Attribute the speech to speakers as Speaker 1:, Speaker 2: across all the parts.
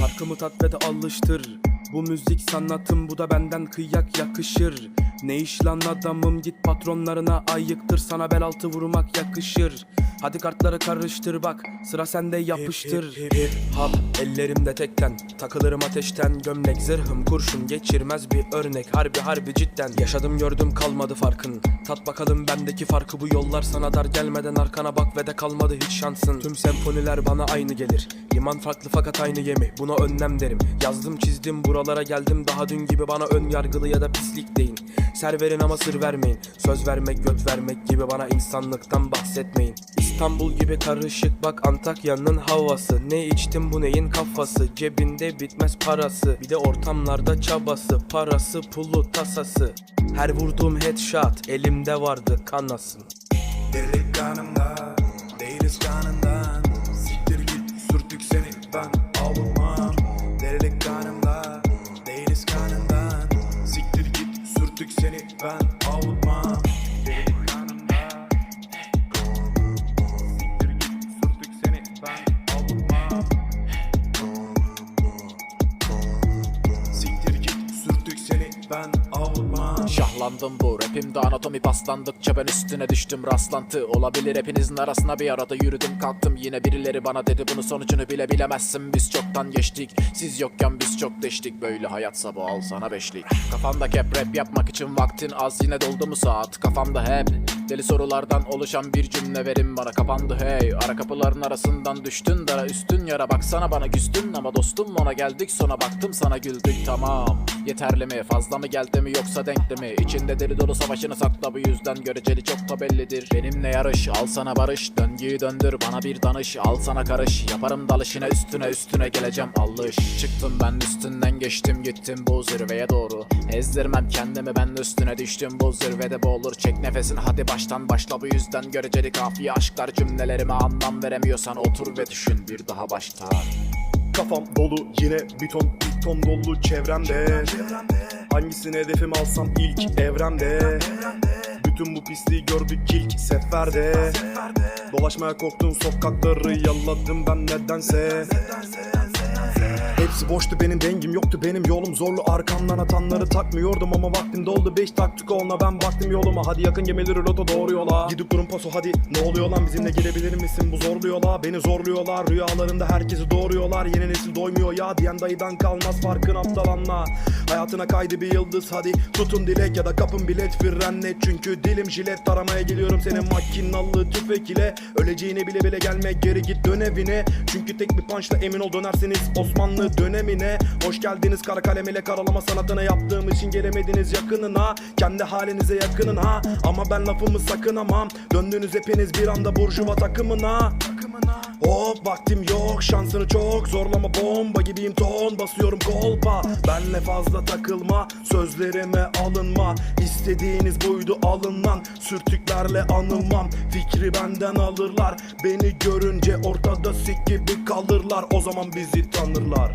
Speaker 1: Farkımı tat ve de alıştır. Bu müzik sanatım bu da benden kıyak yakışır Ne iş lan adamım git patronlarına ayıktır. Sana bel altı vurmak yakışır. Hadi kartları karıştır bak sıra sende yapıştır. Hip hip hop ellerimde tekten Takılırım ateşten. Gömlek zırhım kurşun Geçirmez bir örnek. Harbi harbi cidden. Yaşadım gördüm kalmadı farkın. Tat bakalım bendeki farkı. Bu yollar sana dar gelmeden Arkana bak ve de kalmadı hiç şansın. Tüm senfoniler bana aynı gelir. Liman farklı fakat aynı gemi Buna önlem derim. Yazdım çizdim buralara geldim. Daha dün gibi bana ön yargılı ya da pislik deyin Ser verin ama sır vermeyin. Söz vermek göt vermek gibi bana insanlıktan bahsetmeyin. İstanbul gibi karışık bak Antakya'nın havası. Ne içtim bu neyin kafası? Cebinde bitmez parası. Bir de ortamlarda çabası Parası pulu tasası. Her vurduğum headshot Elimde vardı kanasın.
Speaker 2: Delilik kanımda Değiliz kanından band.
Speaker 3: Şahlandım bu rapimde anatomi paslandıkça ben üstüne düştüm rastlantı. Olabilir hepinizin arasına bir arada yürüdüm kalktım. Yine birileri bana dedi bunu sonucunu bile bilemezsin. Biz çoktan geçtik. Siz yokken biz çok deştik. Böyle hayatsa bu al sana beşlik. Kafamda hep rap yapmak için vaktin az. Yine doldu mu saat? Kafamda hep deli sorulardan oluşan bir cümle verin bana kapandı hey. Ara kapıların arasından düştün dara üstün yara. Baksana bana küstün ama dostum ona geldik sonra baktım sana güldük tamam. Yeterli mi fazla mı geldi mi yoksa denkli mi? İçinde deli dolu savaşını sakla bu yüzden göreceli çok da bellidir. Benimle yarış al sana barış döngüyü döndür bana bir danış Al sana karış. Yaparım dalışına üstüne üstüne geleceğim alış. Çıktım ben üstünden geçtim gittim bu zirveye doğru. Ezdirmem kendimi ben üstüne düştüm bu zirvede. Boğulur Çek nefesini hadi baştan başla bu yüzden göreceli kafiye aşklar Cümlelerime anlam veremiyorsan otur ve düşün bir daha baştan
Speaker 2: Kafam dolu yine bir ton bir ton dolu çevremde. Hangisini hedefim alsam ilk evremde? Bütün bu pisliği gördük ilk seferde. Dolaşmaya korktuğum sokakları yalladım ben nedense Hepsi boştu benim dengim yoktu benim yolum zorlu. Arkamdan atanları takmıyordum ama vaktim doldu. Beş taktık ona ben baktım yoluma. Hadi yakın gemileri rota doğru yola. Gidip durun paso hadi. Ne oluyor lan? Bizimle gelebilir misin? Bu zorlu yola Beni zorluyorlar. Rüyalarında herkesi doğuruyorlar. Yeni nesil doymuyor ya diyen dayıdan kalmaz farkın aptal anla. Hayatına kaydı bir yıldız hadi. Tutun dilek ya da kapın bilet frenle Çünkü dilim jilet taramaya geliyorum senin makinalı tüfek ile Öleceğini bile bile gelme geri git dön evine. Çünkü tek bir punchla emin ol dönersiniz Osmanlı dönemine. Hoş geldiniz kara kalem ile karalama sanatını yaptığım için gelemediniz yakınına. Kendi halinize yakının ha. Ama ben lafımı sakınamam Döndünüz hepiniz bir anda burjuva takımına Hop vaktim yok şansını çok. Zorlama bomba gibiyim ton basıyorum kolpa. Benle fazla takılma sözlerime alınma. İstediğiniz buydu alınan sürtüklerle anılmam. Fikri benden alırlar. Beni görünce ortada sik gibi kalırlar. O zaman bizi tanırlar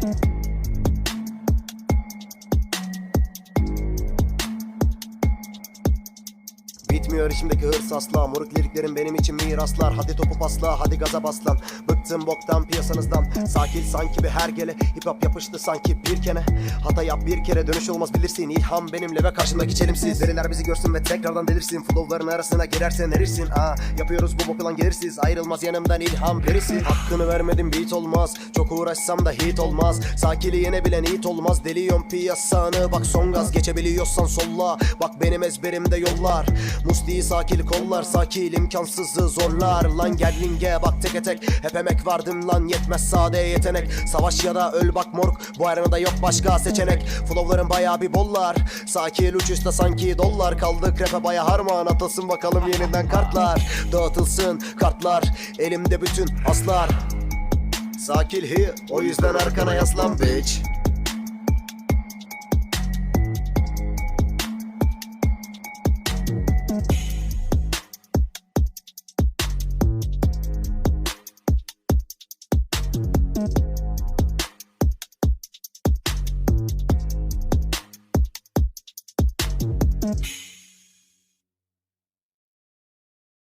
Speaker 4: Bitmiyor içimdeki hırs asla. Moruk liriklerim benim için miraslar Hadi topu pasla hadi gaza baslan Bıktım boktan piyasanızdan Sakin sanki bir hergele Hip hop yapıştı sanki bir kene Hata yap bir kere dönüş olmaz bilirsin İlham benimle ve karşımdaki çelimsiz Deriler bizi görsün ve tekrardan delirsin Flowların arasına girersen erirsin Aa, Yapıyoruz bu bokulan gelirsiz Ayrılmaz yanımdan ilham perisi Hakkını vermedim beat olmaz Çok uğraşsam da hit olmaz Sakili yenebilen hit olmaz Deliyorum piyasanı bak son gaz Geçebiliyorsan solla Bak benim ezberimde yollar Musti'yi sakil kollar Sakil imkansızı zorlar Lan gel ringe bak teke tek Hep emek vardım lan yetmez sade yetenek. Savaş ya da öl bak moruk Bu arenada yok başka seçenek. Flowların baya bir bollar Sakil uçuşta sanki dollar. Kaldık rap'e baya harman Atılsın bakalım yeniden kartlar. Dağıtılsın kartlar Elimde bütün aslar. Sakil hi O yüzden arkana yaslan bitch